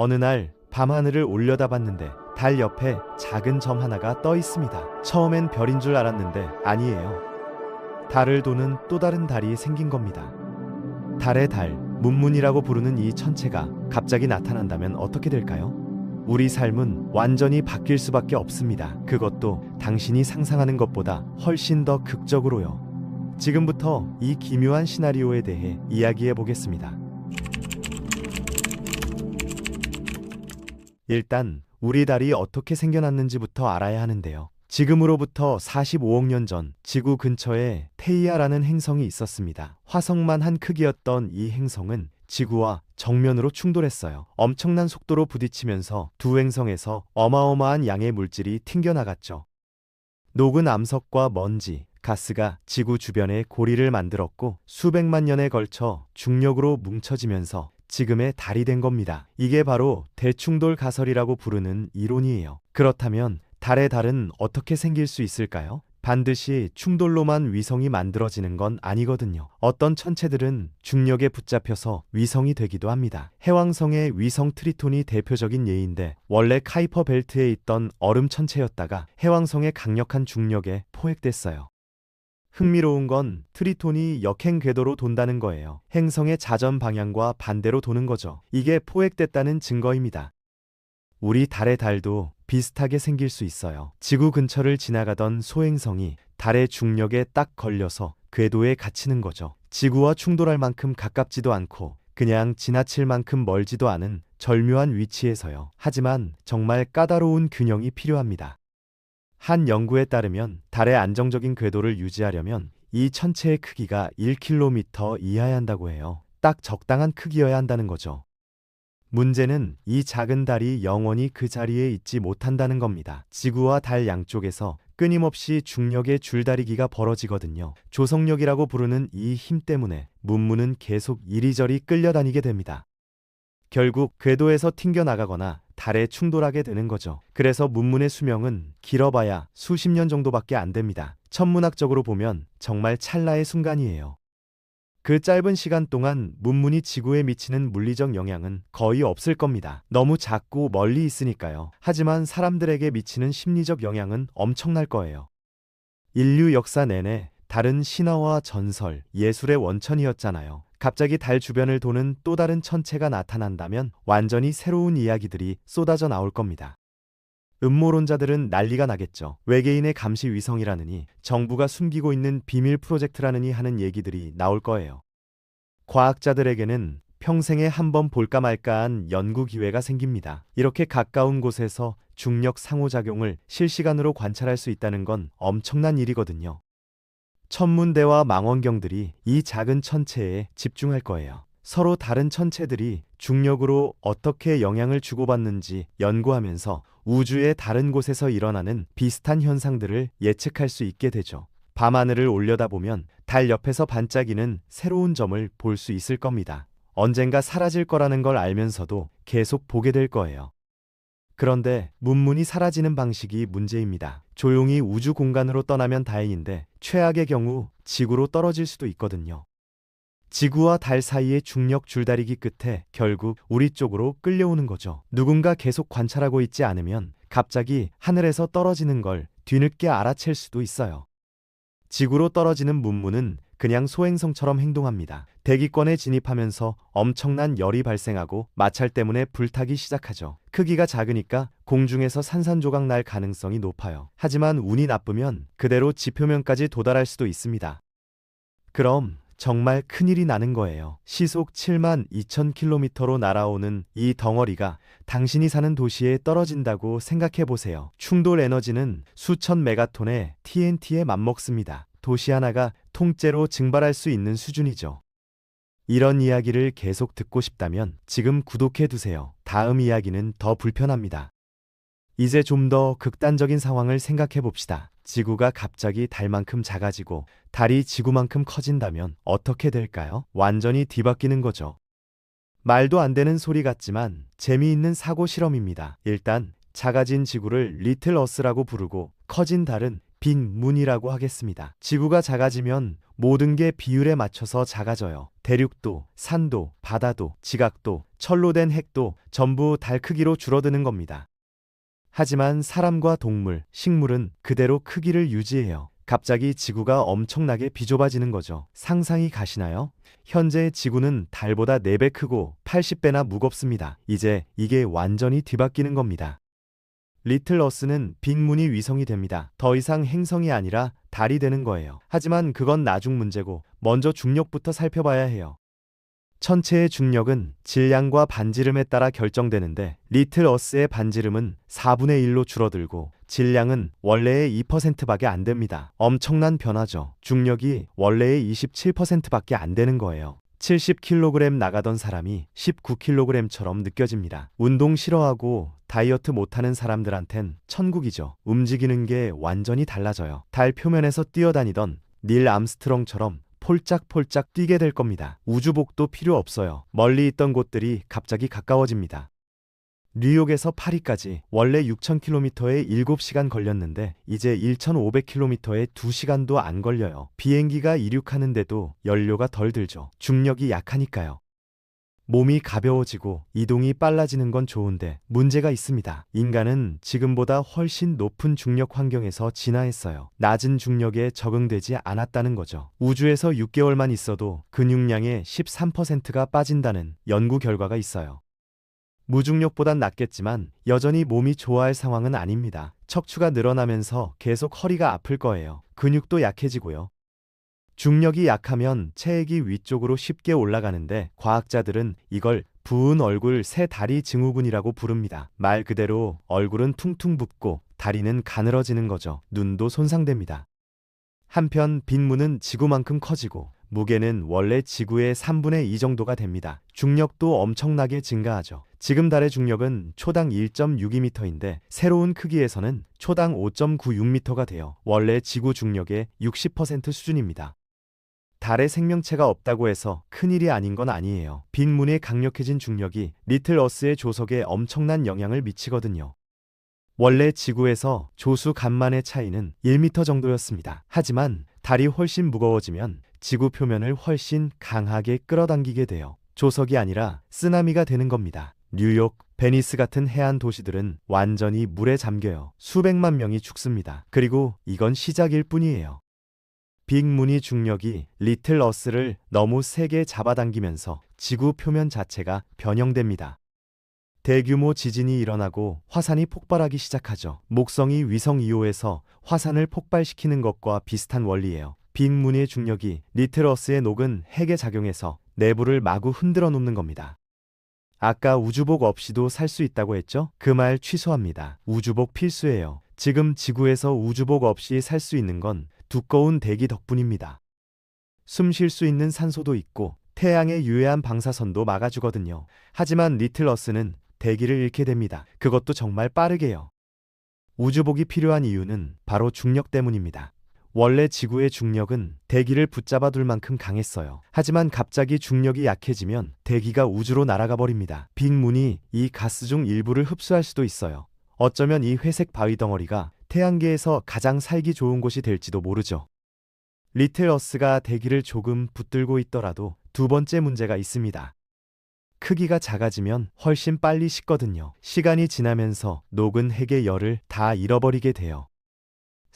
어느 날 밤하늘을 올려다봤는데 달 옆에 작은 점 하나가 떠 있습니다. 처음엔 별인 줄 알았는데 아니에요. 달을 도는 또 다른 달이 생긴 겁니다. 달의 달, 문문이라고 부르는 이 천체가 갑자기 나타난다면 어떻게 될까요? 우리 삶은 완전히 바뀔 수밖에 없습니다. 그것도 당신이 상상하는 것보다 훨씬 더 극적으로요. 지금부터 이 기묘한 시나리오에 대해 이야기해 보겠습니다. 일단 우리 달이 어떻게 생겨났는지부터 알아야 하는데요. 지금으로부터 45억 년 전 지구 근처에 테이아라는 행성이 있었습니다. 화성만 한 크기였던 이 행성은 지구와 정면으로 충돌했어요. 엄청난 속도로 부딪히면서 두 행성에서 어마어마한 양의 물질이 튕겨나갔죠. 녹은 암석과 먼지, 가스가 지구 주변에 고리를 만들었고 수백만 년에 걸쳐 중력으로 뭉쳐지면서 지금의 달이 된 겁니다. 이게 바로 대충돌 가설이라고 부르는 이론이에요. 그렇다면 달의 달은 어떻게 생길 수 있을까요? 반드시 충돌로만 위성이 만들어지는 건 아니거든요. 어떤 천체들은 중력에 붙잡혀서 위성이 되기도 합니다. 해왕성의 위성 트리톤이 대표적인 예인데 원래 카이퍼 벨트에 있던 얼음 천체였다가 해왕성의 강력한 중력에 포획됐어요. 흥미로운 건 트리톤이 역행 궤도로 돈다는 거예요. 행성의 자전 방향과 반대로 도는 거죠. 이게 포획됐다는 증거입니다. 우리 달의 달도 비슷하게 생길 수 있어요. 지구 근처를 지나가던 소행성이 달의 중력에 딱 걸려서 궤도에 갇히는 거죠. 지구와 충돌할 만큼 가깝지도 않고 그냥 지나칠 만큼 멀지도 않은 절묘한 위치에서요. 하지만 정말 까다로운 균형이 필요합니다. 한 연구에 따르면 달의 안정적인 궤도를 유지하려면 이 천체의 크기가 1km 이하야 한다고 해요. 딱 적당한 크기여야 한다는 거죠. 문제는 이 작은 달이 영원히 그 자리에 있지 못한다는 겁니다. 지구와 달 양쪽에서 끊임없이 중력의 줄다리기가 벌어지거든요. 조성력이라고 부르는 이 힘 때문에 문문은 계속 이리저리 끌려다니게 됩니다. 결국 궤도에서 튕겨나가거나 달에 충돌하게 되는 거죠. 그래서 문문의 수명은 길어봐야 수십 년 정도밖에 안 됩니다. 천문학적으로 보면 정말 찰나의 순간이에요. 그 짧은 시간 동안 문문이 지구에 미치는 물리적 영향은 거의 없을 겁니다. 너무 작고 멀리 있으니까요. 하지만 사람들에게 미치는 심리적 영향은 엄청날 거예요. 인류 역사 내내 다른 신화와 전설, 예술의 원천이었잖아요. 갑자기 달 주변을 도는 또 다른 천체가 나타난다면 완전히 새로운 이야기들이 쏟아져 나올 겁니다. 음모론자들은 난리가 나겠죠. 외계인의 감시 위성이라느니 정부가 숨기고 있는 비밀 프로젝트라느니 하는 얘기들이 나올 거예요. 과학자들에게는 평생에 한 번 볼까 말까한 연구 기회가 생깁니다. 이렇게 가까운 곳에서 중력 상호작용을 실시간으로 관찰할 수 있다는 건 엄청난 일이거든요. 천문대와 망원경들이 이 작은 천체에 집중할 거예요. 서로 다른 천체들이 중력으로 어떻게 영향을 주고받는지 연구하면서 우주의 다른 곳에서 일어나는 비슷한 현상들을 예측할 수 있게 되죠. 밤하늘을 올려다보면 달 옆에서 반짝이는 새로운 점을 볼 수 있을 겁니다. 언젠가 사라질 거라는 걸 알면서도 계속 보게 될 거예요. 그런데 문문이 사라지는 방식이 문제입니다. 조용히 우주 공간으로 떠나면 다행인데 최악의 경우 지구로 떨어질 수도 있거든요. 지구와 달 사이의 중력 줄다리기 끝에 결국 우리 쪽으로 끌려오는 거죠. 누군가 계속 관찰하고 있지 않으면 갑자기 하늘에서 떨어지는 걸 뒤늦게 알아챌 수도 있어요. 지구로 떨어지는 문문은 그냥 소행성처럼 행동합니다. 대기권에 진입하면서 엄청난 열이 발생하고 마찰 때문에 불타기 시작하죠. 크기가 작으니까 공중에서 산산조각 날 가능성이 높아요. 하지만 운이 나쁘면 그대로 지표면까지 도달할 수도 있습니다. 그럼 정말 큰일이 나는 거예요. 시속 7만 2천 킬로미터로 날아오는 이 덩어리가 당신이 사는 도시에 떨어진다고 생각해 보세요. 충돌 에너지는 수천 메가톤의 TNT에 맞먹습니다. 도시 하나가 통째로 증발할 수 있는 수준이죠. 이런 이야기를 계속 듣고 싶다면 지금 구독해 두세요. 다음 이야기는 더 불편합니다. 이제 좀 더 극단적인 상황을 생각해 봅시다. 지구가 갑자기 달만큼 작아지고 달이 지구만큼 커진다면 어떻게 될까요? 완전히 뒤바뀌는 거죠. 말도 안 되는 소리 같지만 재미있는 사고 실험입니다. 일단 작아진 지구를 리틀 어스라고 부르고 커진 달은 빈 문이라고 하겠습니다. 지구가 작아지면 모든 게 비율에 맞춰서 작아져요. 대륙도, 산도, 바다도, 지각도, 철로 된 핵도 전부 달 크기로 줄어드는 겁니다. 하지만 사람과 동물, 식물은 그대로 크기를 유지해요. 갑자기 지구가 엄청나게 비좁아지는 거죠. 상상이 가시나요? 현재 지구는 달보다 4배 크고 80배나 무겁습니다. 이제 이게 완전히 뒤바뀌는 겁니다. 리틀 어스는 빅문이 위성이 됩니다. 더 이상 행성이 아니라 달이 되는 거예요. 하지만 그건 나중 문제고 먼저 중력부터 살펴봐야 해요. 천체의 중력은 질량과 반지름에 따라 결정되는데 리틀 어스의 반지름은 4분의 1로 줄어들고 질량은 원래의 2%밖에 안 됩니다. 엄청난 변화죠. 중력이 원래의 27%밖에 안 되는 거예요. 70kg 나가던 사람이 19kg처럼 느껴집니다. 운동 싫어하고 다이어트 못하는 사람들한텐 천국이죠. 움직이는 게 완전히 달라져요. 달 표면에서 뛰어다니던 닐 암스트롱처럼 폴짝폴짝 뛰게 될 겁니다. 우주복도 필요 없어요. 멀리 있던 곳들이 갑자기 가까워집니다. 뉴욕에서 파리까지 원래 6,000km에 7시간 걸렸는데 이제 1,500km에 2시간도 안 걸려요. 비행기가 이륙하는데도 연료가 덜 들죠. 중력이 약하니까요. 몸이 가벼워지고 이동이 빨라지는 건 좋은데 문제가 있습니다. 인간은 지금보다 훨씬 높은 중력 환경에서 진화했어요. 낮은 중력에 적응되지 않았다는 거죠. 우주에서 6개월만 있어도 근육량의 13%가 빠진다는 연구 결과가 있어요. 무중력보단 낫겠지만 여전히 몸이 좋아할 상황은 아닙니다. 척추가 늘어나면서 계속 허리가 아플 거예요. 근육도 약해지고요. 중력이 약하면 체액이 위쪽으로 쉽게 올라가는데 과학자들은 이걸 부은 얼굴 새 다리 증후군이라고 부릅니다. 말 그대로 얼굴은 퉁퉁 붓고 다리는 가늘어지는 거죠. 눈도 손상됩니다. 한편 빈문은 지구만큼 커지고 무게는 원래 지구의 3분의 2 정도가 됩니다. 중력도 엄청나게 증가하죠. 지금 달의 중력은 초당 1.62m인데 새로운 크기에서는 초당 5.96m가 돼요. 원래 지구 중력의 60% 수준입니다. 달에 생명체가 없다고 해서 큰일이 아닌 건 아니에요. 빈문의 강력해진 중력이 리틀 어스의 조석에 엄청난 영향을 미치거든요. 원래 지구에서 조수 간만의 차이는 1m 정도였습니다. 하지만 달이 훨씬 무거워지면 지구 표면을 훨씬 강하게 끌어당기게 돼요. 조석이 아니라 쓰나미가 되는 겁니다. 뉴욕, 베니스 같은 해안 도시들은 완전히 물에 잠겨요. 수백만 명이 죽습니다. 그리고 이건 시작일 뿐이에요. 빅문이 중력이 리틀 어스를 너무 세게 잡아당기면서 지구 표면 자체가 변형됩니다. 대규모 지진이 일어나고 화산이 폭발하기 시작하죠. 목성이 위성 2호에서 화산을 폭발시키는 것과 비슷한 원리예요. 빅문의 중력이 리틀 어스의 녹은 핵에 작용해서 내부를 마구 흔들어 놓는 겁니다. 아까 우주복 없이도 살 수 있다고 했죠? 그 말 취소합니다. 우주복 필수예요. 지금 지구에서 우주복 없이 살 수 있는 건 두꺼운 대기 덕분입니다. 숨 쉴 수 있는 산소도 있고 태양의 유해한 방사선도 막아주거든요. 하지만 리틀 어스는 대기를 잃게 됩니다. 그것도 정말 빠르게요. 우주복이 필요한 이유는 바로 중력 때문입니다. 원래 지구의 중력은 대기를 붙잡아 둘 만큼 강했어요. 하지만 갑자기 중력이 약해지면 대기가 우주로 날아가 버립니다. 빅문이 이 가스 중 일부를 흡수할 수도 있어요. 어쩌면 이 회색 바위 덩어리가 태양계에서 가장 살기 좋은 곳이 될지도 모르죠. 리틀 어스가 대기를 조금 붙들고 있더라도 두 번째 문제가 있습니다. 크기가 작아지면 훨씬 빨리 식거든요. 시간이 지나면서 녹은 핵의 열을 다 잃어버리게 돼요.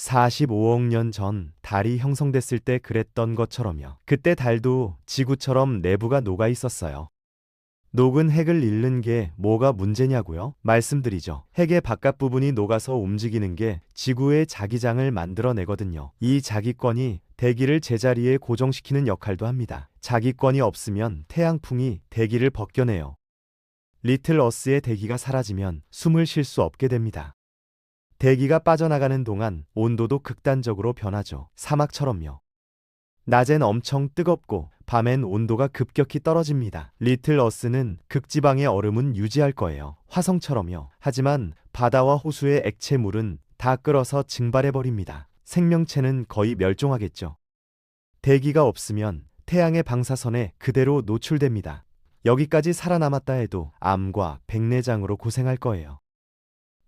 45억 년 전 달이 형성됐을 때 그랬던 것처럼요. 그때 달도 지구처럼 내부가 녹아 있었어요. 녹은 핵을 잃는 게 뭐가 문제냐고요? 말씀드리죠. 핵의 바깥 부분이 녹아서 움직이는 게 지구의 자기장을 만들어내거든요. 이 자기권이 대기를 제자리에 고정시키는 역할도 합니다. 자기권이 없으면 태양풍이 대기를 벗겨내요. 리틀 어스의 대기가 사라지면 숨을 쉴 수 없게 됩니다. 대기가 빠져나가는 동안 온도도 극단적으로 변하죠. 사막처럼요. 낮엔 엄청 뜨겁고 밤엔 온도가 급격히 떨어집니다. 리틀 어스는 극지방의 얼음은 유지할 거예요. 화성처럼요. 하지만 바다와 호수의 액체물은 다 끓어서 증발해버립니다. 생명체는 거의 멸종하겠죠. 대기가 없으면 태양의 방사선에 그대로 노출됩니다. 여기까지 살아남았다 해도 암과 백내장으로 고생할 거예요.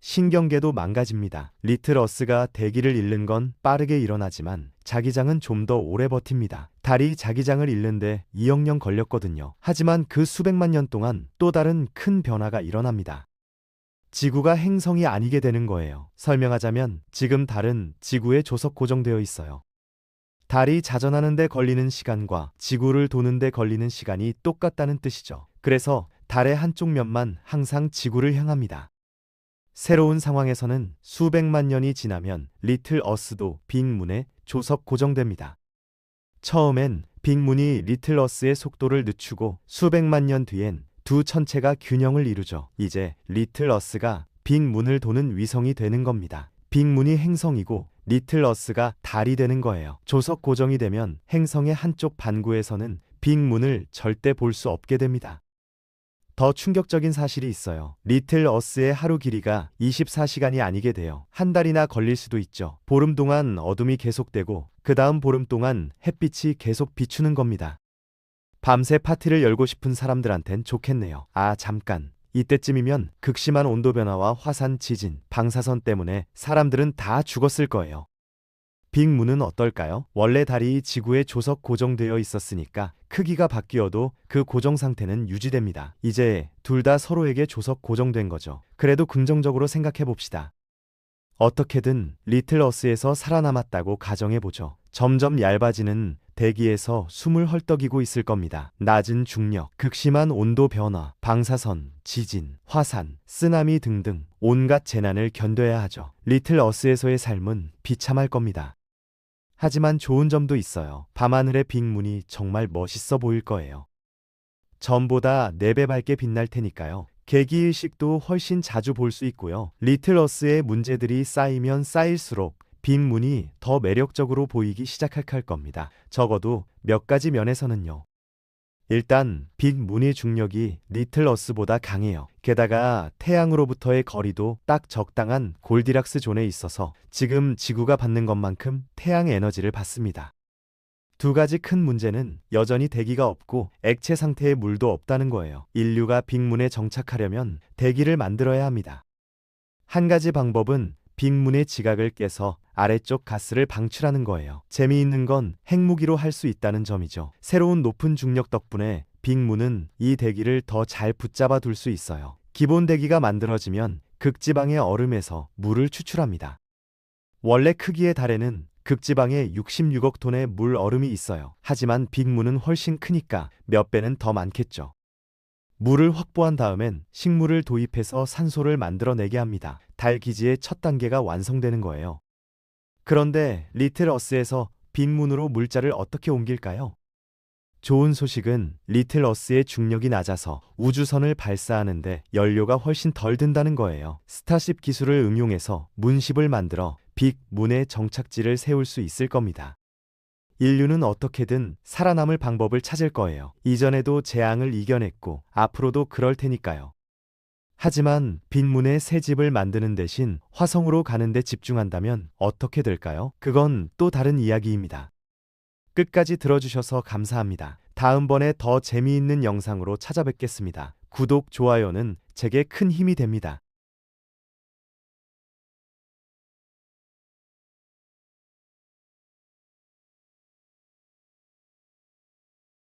신경계도 망가집니다. 리틀 어스가 대기를 잃는 건 빠르게 일어나지만 자기장은 좀 더 오래 버팁니다. 달이 자기장을 잃는데 2억 년 걸렸거든요. 하지만 그 수백만 년 동안 또 다른 큰 변화가 일어납니다. 지구가 행성이 아니게 되는 거예요. 설명하자면 지금 달은 지구에 조석 고정되어 있어요. 달이 자전하는데 걸리는 시간과 지구를 도는데 걸리는 시간이 똑같다는 뜻이죠. 그래서 달의 한쪽 면만 항상 지구를 향합니다. 새로운 상황에서는 수백만 년이 지나면 리틀 어스도 빅문에 조석 고정됩니다. 처음엔 빅문이 리틀 어스의 속도를 늦추고 수백만 년 뒤엔 두 천체가 균형을 이루죠. 이제 리틀 어스가 빅문을 도는 위성이 되는 겁니다. 빅문이 행성이고 리틀 어스가 달이 되는 거예요. 조석 고정이 되면 행성의 한쪽 반구에서는 빅문을 절대 볼 수 없게 됩니다. 더 충격적인 사실이 있어요. 리틀 어스의 하루 길이가 24시간이 아니게 돼요. 한 달이나 걸릴 수도 있죠. 보름 동안 어둠이 계속되고 그 다음 보름 동안 햇빛이 계속 비추는 겁니다. 밤새 파티를 열고 싶은 사람들한텐 좋겠네요. 아, 잠깐. 이때쯤이면 극심한 온도 변화와 화산 지진, 방사선 때문에 사람들은 다 죽었을 거예요. 빅문은 어떨까요? 원래 달이 지구에 조석 고정되어 있었으니까 크기가 바뀌어도 그 고정 상태는 유지됩니다. 이제 둘 다 서로에게 조석 고정된 거죠. 그래도 긍정적으로 생각해 봅시다. 어떻게든 리틀 어스에서 살아남았다고 가정해 보죠. 점점 얇아지는 대기에서 숨을 헐떡이고 있을 겁니다. 낮은 중력, 극심한 온도 변화, 방사선, 지진, 화산, 쓰나미 등등 온갖 재난을 견뎌야 하죠. 리틀 어스에서의 삶은 비참할 겁니다. 하지만 좋은 점도 있어요. 밤하늘의 빅문이 정말 멋있어 보일 거예요. 전보다 4배 밝게 빛날 테니까요. 개기일식도 훨씬 자주 볼 수 있고요. 리틀 어스의 문제들이 쌓이면 쌓일수록 빅문이 더 매력적으로 보이기 시작할 겁니다. 적어도 몇 가지 면에서는요. 일단 빅문의 중력이 리틀 어스보다 강해요. 게다가 태양으로부터의 거리도 딱 적당한 골디락스 존에 있어서 지금 지구가 받는 것만큼 태양의 에너지를 받습니다. 두 가지 큰 문제는 여전히 대기가 없고 액체 상태의 물도 없다는 거예요. 인류가 빅문에 정착하려면 대기를 만들어야 합니다. 한 가지 방법은 빅문의 지각을 깨서 아래쪽 가스를 방출하는 거예요. 재미있는 건 핵무기로 할 수 있다는 점이죠. 새로운 높은 중력 덕분에 빅문은 이 대기를 더 잘 붙잡아 둘 수 있어요. 기본 대기가 만들어지면 극지방의 얼음에서 물을 추출합니다. 원래 크기의 달에는 극지방에 66억 톤의 물 얼음이 있어요. 하지만 빅문은 훨씬 크니까 몇 배는 더 많겠죠. 물을 확보한 다음엔 식물을 도입해서 산소를 만들어내게 합니다. 달 기지의 첫 단계가 완성되는 거예요. 그런데 리틀 어스에서 빅문으로 물자를 어떻게 옮길까요? 좋은 소식은 리틀 어스의 중력이 낮아서 우주선을 발사하는데 연료가 훨씬 덜 든다는 거예요. 스타쉽 기술을 응용해서 문십을 만들어 빅 문의 정착지를 세울 수 있을 겁니다. 인류는 어떻게든 살아남을 방법을 찾을 거예요. 이전에도 재앙을 이겨냈고 앞으로도 그럴 테니까요. 하지만 빈문의 새 집을 만드는 대신 화성으로 가는데 집중한다면 어떻게 될까요? 그건 또 다른 이야기입니다. 끝까지 들어주셔서 감사합니다. 다음번에 더 재미있는 영상으로 찾아뵙겠습니다. 구독, 좋아요는 제게 큰 힘이 됩니다.